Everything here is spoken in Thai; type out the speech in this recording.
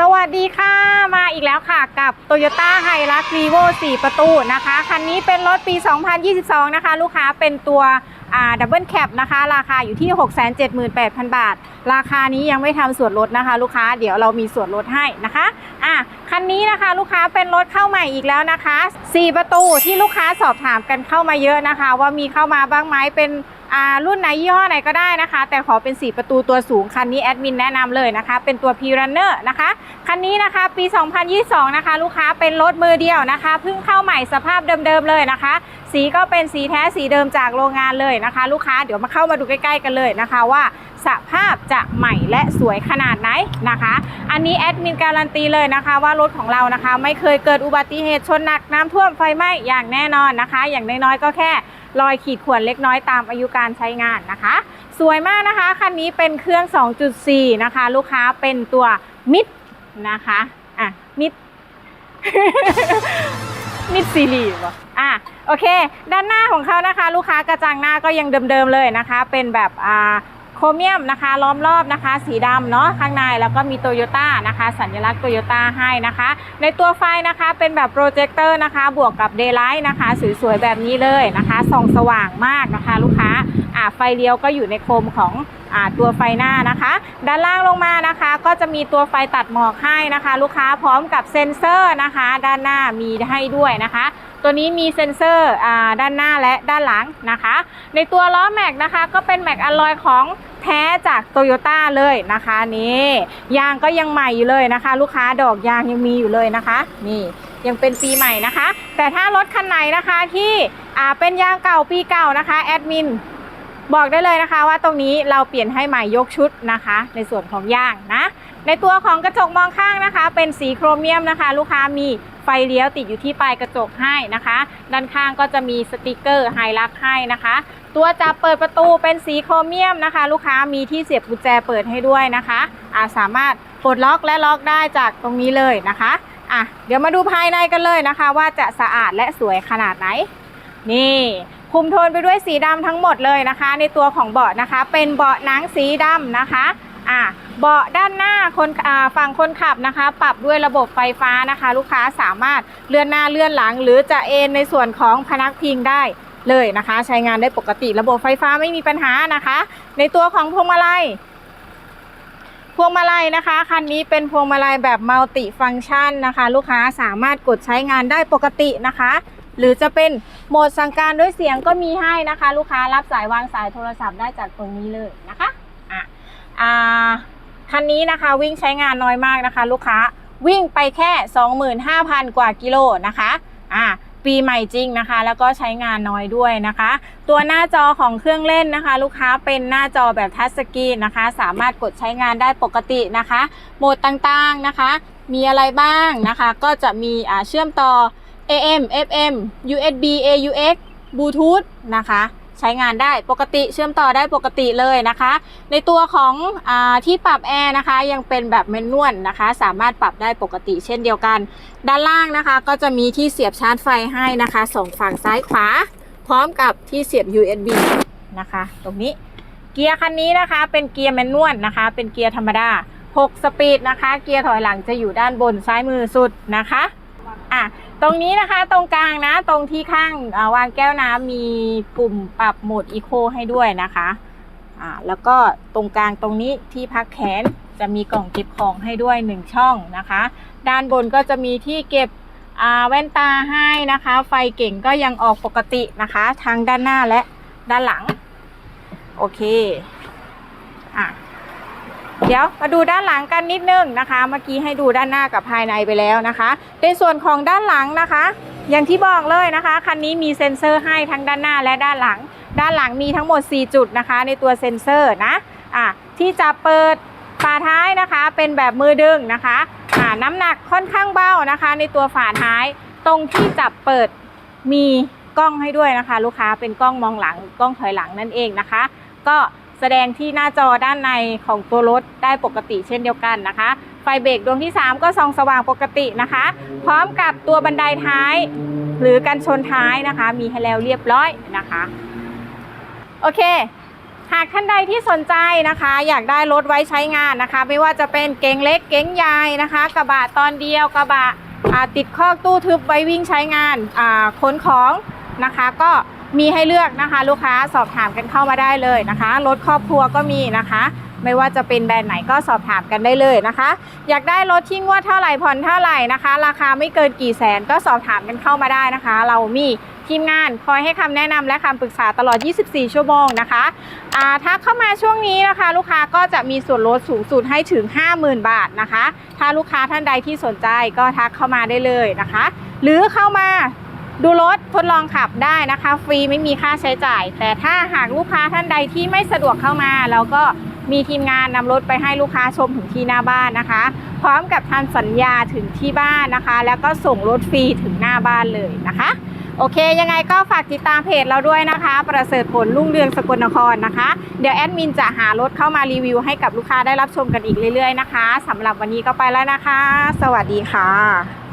สวัสดีค่ะ มาอีกแล้วค่ะกับ Toyota h i l u x r e v o 4 ประตูนะคะ คันนี้เป็นรถปี 2022 นะคะ ลูกค้าเป็นตัวดับเบิลแคปนะคะ ราคาอยู่ที่ 678,000 บาท ราคานี้ยังไม่ทำส่วนลดนะคะ ลูกค้าเดี๋ยวเรามีส่วนลดให้นะคะอะคันนี้นะคะลูกค้าเป็นรถเข้าใหม่อีกแล้วนะคะ 4 ประตูที่ลูกค้าสอบถามกันเข้ามาเยอะนะคะ ว่ามีเข้ามาบ้างไหมเป็น รุ่นไหนยี่ห้อไหนก็ได้นะคะ แต่ขอเป็น 4 ประตูตัวสูงคันนี้แอดมินแนะนำเลยนะคะ เป็นตัว p r u n n e r นะคะ คันนี้นะคะปี 2022 นะคะ ลูกค้าเป็นรถมือเดียวนะคะเพิ่งเข้าใหม่สภาพเดิมๆเลยนะคะ สีก็เป็นสีแท้สีเดิมจากโรงงานเลยนะคะ ลูกค้าเดี๋ยวมาเข้ามาดูใกล้ๆกันเลยนะคะว่าสภาพจะใหม่และสวยขนาดไหนนะคะ อันนี้แอดมินการันตีเลยนะคะว่ารถของเรานะคะ ไม่เคยเกิดอุบัติเหตุชนหนักน้ำท่วมไฟไหม้อย่างแน่นอนนะคะ อย่างน้อยๆก็แค่ รอยขีดข่วนเล็กน้อยตามอายุการใช้งานนะคะ สวยมากนะคะคันนี้เป็นเครื่อง 2.4 นะคะ ลูกค้าเป็นตัวมิดนะคะอะมิดมิดซีรีส์วะอะโอเค ด้านหน้าของเขานะคะ ลูกค้ากระจังหน้าก็ยังเดิมๆเลยนะคะ เป็นแบบอ่า โครเมียมนะคะล้อมรอบนะคะ สีดำเนาะข้างในแล้วก็มีโตโยต้านะคะ สัญลักษณ์โตโยต้าให้นะคะ ในตัวไฟนะคะเป็นแบบโปรเจคเตอร์นะคะ บวกกับเดย์ไลท์นะคะ สวยๆแบบนี้เลยนะคะส่องสว่างมากนะคะ ลูกค้าอ่าไฟเลี้ยวก็อยู่ในโคมของตัวไฟหน้านะคะ ด้านล่างลงมานะคะ ก็จะมีตัวไฟตัดหมอกให้นะคะ ลูกค้าพร้อมกับเซ็นเซอร์นะคะ ด้านหน้ามีให้ด้วยนะคะ ตัวนี้มีเซ็นเซอร์ด้านหน้าและด้านหลังนะคะ ในตัวล้อแม็กนะคะ ก็เป็นแม็กอลลอยของแท้จากโตโยต้าเลยนะคะนี่ยางก็ยังใหม่อยู่เลยนะคะ ลูกค้าดอกยางยังมีอยู่เลยนะคะ นี่ยังเป็นปีใหม่นะคะ แต่ถ้ารถคันไหนนะคะที่อ่าเป็นยางเก่าปีเก่านะคะแอดมิน บอกได้เลยนะคะว่าตรงนี้เราเปลี่ยนให้ใหม่ยกชุดนะคะ ในส่วนของย่างนะ ในตัวของกระจกมองข้างนะคะ เป็นสีโครเมียมนะคะ ลูกค้ามีไฟเลี้ยวติดอยู่ที่ปลายกระจกให้นะคะ ด้านข้างก็จะมีสติกเกอร์ไฮลักให้นะคะ ตัวจับเปิดประตูเป็นสีโครเมียมนะคะ ลูกค้ามีที่เสียบกุญแจเปิดให้ด้วยนะคะอ่าสามารถปลดล็อกและล็อกได้จากตรงนี้เลยนะคะอะเดี๋ยวมาดูภายในกันเลยนะคะ ว่าจะสะอาดและสวยขนาดไหน นี่ คุมโทนไปด้วยสีดำทั้งหมดเลยนะคะ ในตัวของเบาะนะคะ เป็นเบาะหนังสีดำนะคะอะเบาะด้านหน้าคนอ่าฝั่งคนขับนะคะ ปรับด้วยระบบไฟฟ้านะคะ ลูกค้าสามารถเลื่อนหน้าเลื่อนหลัง หรือจะเอนในส่วนของพนักพิงได้เลยนะคะ ใช้งานได้ปกติระบบไฟฟ้าไม่มีปัญหานะคะ ในตัวของพวงมาลัยพวงมาลัยนะคะคันนี้เป็นพวงมาลัยแบบมัลติฟัง c t ชันนะคะ ลูกค้าสามารถกดใช้งานได้ปกตินะคะ หรือจะเป็นโหมดสั่งการด้วยเสียงก็มีให้นะคะ ลูกค้ารับสายวางสายโทรศัพท์ได้จากตรงนี้เลยนะคะอะอ่าคันนี้นะคะวิ่งใช้งานน้อยมากนะคะ ลูกค้าวิ่งไปแค่ 25,000 กว่ากิโลนะคะอะปีใหม่จริงนะคะ แล้วก็ใช้งานน้อยด้วยนะคะ ตัวหน้าจอของเครื่องเล่นนะคะ ลูกค้าเป็นหน้าจอแบบทัชสกรีนนะคะ สามารถกดใช้งานได้ปกตินะคะ โหมดต่างๆนะคะ มีอะไรบ้างนะคะ ก็จะมีอ่าเชื่อมต่อ AM FM USB AUX Bluetooth นะคะใช้งานได้ปกติเชื่อมต่อได้ปกติเลยนะคะ ในตัวของอที่ปรับแอร์นะคะ ยังเป็นแบบเมนนวลนะคะ สามารถปรับได้ปกติเช่นเดียวกัน ด้านล่างนะคะ ก็จะมีที่เสียบชาร์จไฟให้นะคะสองฝั่งซ้ายขวา พร้อมกับที่เสียบ USB นะคะ ตรงนี้เกียร์คันนี้นะคะ เป็นเกียร์แมนนวลนะคะ เป็นเกียร์ธรรมดา 6 สปีดนะคะ เกียร์ถอยหลังจะอยู่ด้านบนซ้ายมือสุดนะคะอะ ตรงนี้นะคะตรงกลางนะ ตรงที่ข้างาวางแก้วน้ำมีปุ่มปรับโหมดอีโคให้ด้วยนะคะอ่าแล้วก็ตรงกลางตรงนี้ที่พักแขนจะมีกล่องเก็บของให้ด้วย 1 ช่องนะคะ ด้านบนก็จะมีที่เก็บอ่าแว่นตาให้นะคะ ไฟเก่งก็ยังออกปกตินะคะทั้งด้านหน้าและด้านหลัง โอเคอะ เดี๋ยวมาดูด้านหลังกันนิดนึงนะคะ เมื่อกี้ให้ดูด้านหน้ากับภายในไปแล้วนะคะ ในส่วนของด้านหลังนะคะ อย่างที่บอกเลยนะคะคันนี้มีเซ็นเซอร์ให้ทั้งด้านหน้าและด้านหลัง ด้านหลังมีทั้งหมด 4 จุดนะคะ ในตัวเซ็นเซอร์นะอะที่จะเปิดฝาท้ายนะคะ เป็นแบบมือดึงนะคะอ่าน้ำหนักค่อนข้างเบานะคะ ในตัวฝาท้าย ตรงที่จับเปิดมีกล้องให้ด้วยนะคะ ลูกค้าเป็นกล้องมองหลังกล้องถอยหลังนั่นเองนะคะ ก็ แสดงที่หน้าจอด้านในของตัวรถได้ปกติเช่นเดียวกันนะคะ ไฟเบรกดวงที่ 3 ก็ส่องสว่างปกตินะคะ พร้อมกับตัวบันไดท้าย หรือกันชนท้ายนะคะ มีให้แล้วเรียบร้อยนะคะ โอเคหากท่านใดที่สนใจนะคะ อยากได้รถไว้ใช้งานนะคะ ไม่ว่าจะเป็นเก๋งเล็กเก๋งใหญ่นะคะ กระบะตอนเดียวกระบะติดคอกตู้ทึบไว้วิ่งใช้งานขนของนะคะ ก็ มีให้เลือกนะคะลูกค้าสอบถามกันเข้ามาได้เลยนะคะรถครอบครัวก็มีนะคะ ไม่ว่าจะเป็นแบรนด์ไหนก็สอบถามกันได้เลยนะคะ อยากได้รถที่งวดเท่าไหร่ผ่อนเท่าไหร่นะคะ ราคาไม่เกินกี่แสนก็สอบถามกันเข้ามาได้นะคะ เรามีทีมงานคอยให้คำแนะนำและคำปรึกษาตลอด 24 ชั่วโมงนะคะอ่าถ้าเข้ามาช่วงนี้นะคะ ลูกค้าก็จะมีส่วนลดสูงสุดให้ถึง 50,000 บาทนะคะ ถ้าลูกค้าท่านใดที่สนใจก็ทักเข้ามาได้เลยนะคะ หรือเข้ามา ดูรถทดลองขับได้นะคะ ฟรีไม่มีค่าใช้จ่าย แต่ถ้าหากลูกค้าท่านใดที่ไม่สะดวกเข้ามาเราก็มีทีมงานนำรถไปให้ลูกค้าชมถึงที่หน้าบ้านนะคะ พร้อมกับทำสัญญาถึงที่บ้านนะคะ แล้วก็ส่งรถฟรีถึงหน้าบ้านเลยนะคะ โอเค ยังไงก็ฝากติดตามเพจเราด้วยนะคะ ประเสริฐผลรุ่งเรืองสกลนครนะคะ เดี๋ยวแอดมินจะหารถเข้ามารีวิวให้กับลูกค้าได้รับชมกันอีกเรื่อยๆนะคะสำหรับวันนี้ก็ไปแล้วนะคะ สวัสดีค่ะ